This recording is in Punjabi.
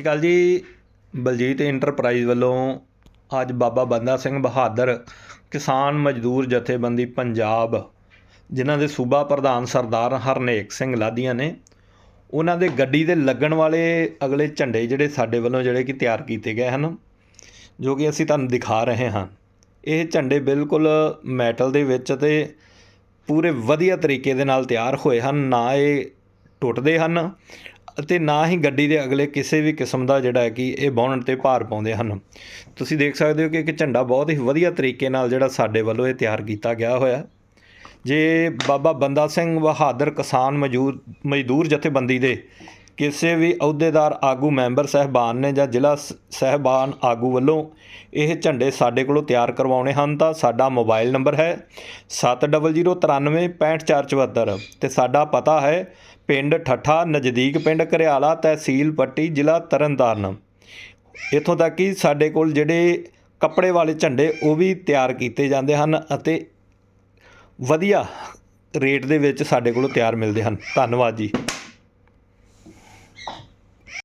ਸ਼੍ਰੀ ਅਕਾਲ ਜੀ, ਬਲਜੀਤ ਇੰਟਰਪ੍ਰਾਈਜ਼ ਵੱਲੋਂ ਅੱਜ ਬਾਬਾ ਬੰਦਾ ਸਿੰਘ ਬਹਾਦਰ ਕਿਸਾਨ ਮਜ਼ਦੂਰ ਜਥੇਬੰਦੀ ਪੰਜਾਬ, ਜਿਨ੍ਹਾਂ ਦੇ ਸੂਬਾ ਪ੍ਰਧਾਨ ਸਰਦਾਰ ਹਰਨੇਕ ਸਿੰਘ ਲਾਧੀਆਂ ਨੇ, ਉਹਨਾਂ ਦੇ ਗੱਡੀ ਦੇ ਲੱਗਣ ਵਾਲੇ ਅਗਲੇ ਝੰਡੇ ਜਿਹੜੇ ਸਾਡੇ ਵੱਲੋਂ ਜਿਹੜੇ ਕਿ ਤਿਆਰ ਕੀਤੇ ਗਏ ਹਨ, ਜੋ ਕਿ ਅਸੀਂ ਤੁਹਾਨੂੰ ਦਿਖਾ ਰਹੇ ਹਾਂ। ਇਹ ਝੰਡੇ ਬਿਲਕੁਲ ਮੈਟਲ ਦੇ ਵਿੱਚ ਤੇ ਪੂਰੇ ਵਧੀਆ ਤਰੀਕੇ ਦੇ ਨਾਲ ਤਿਆਰ ਹੋਏ ਹਨ, ਨਾ ਇਹ ਟੁੱਟਦੇ ਹਨ ਅਤੇ ਨਾ ਹੀ ਗੱਡੀ ਦੇ ਅਗਲੇ ਕਿਸੇ ਵੀ ਕਿਸਮ ਦਾ ਜਿਹੜਾ ਹੈ ਕਿ ਇਹ ਬੌਨਟ ਤੇ ਭਾਰ ਪਾਉਂਦੇ ਹਨ। ਤੁਸੀਂ ਦੇਖ ਸਕਦੇ ਹੋ ਕਿ ਇੱਕ ਝੰਡਾ ਬਹੁਤ ਹੀ ਵਧੀਆ ਤਰੀਕੇ ਨਾਲ ਜਿਹੜਾ ਸਾਡੇ ਵੱਲੋਂ ਇਹ ਤਿਆਰ ਕੀਤਾ ਗਿਆ ਹੋਇਆ ਜੇ ਬਾਬਾ ਬੰਦਾ ਸਿੰਘ ਬਹਾਦਰ ਕਿਸਾਨ ਮਜ਼ਦੂਰ ਮਜ਼ਦੂਰ ਜਥੇਬੰਦੀ ਦੇ ਕਿਸੇ ਵੀ ਅਹੁਦੇਦਾਰ ਆਗੂ ਮੈਂਬਰ ਸਹਿਬਾਨ ਨੇ ਜਾਂ ਜ਼ਿਲ੍ਹਾ ਸ- ਸਹਿਬਾਨ ਆਗੂ ਵੱਲੋਂ ਇਹ ਝੰਡੇ ਸਾਡੇ ਕੋਲੋਂ ਤਿਆਰ ਕਰਵਾਉਣੇ ਹਨ ਤਾਂ ਸਾਡਾ ਮੋਬਾਈਲ ਨੰਬਰ ਹੈ 7009365474 ਤੇ ਸਾਡਾ ਪਤਾ ਹੈ ਪਿੰਡ ਠੱਠਾ, ਨਜ਼ਦੀਕ ਪਿੰਡ ਘਰਿਆਲਾ ਤਹਿਸੀਲ ਪੱਟੀ, ਜ਼ਿਲ੍ਹਾ ਤਰਨਤਾਰਨ। ਇੱਥੋਂ ਤੱਕ ਕਿ ਸਾਡੇ ਕੋਲ ਜਿਹੜੇ ਕੱਪੜੇ ਵਾਲੇ ਝੰਡੇ ਉਹ ਵੀ ਤਿਆਰ ਕੀਤੇ ਜਾਂਦੇ ਹਨ ਅਤੇ ਵਧੀਆ ਰੇਟ ਦੇ ਵਿੱਚ ਸਾਡੇ ਕੋਲੋਂ ਤਿਆਰ ਮਿਲਦੇ ਹਨ। ਧੰਨਵਾਦ ਜੀ।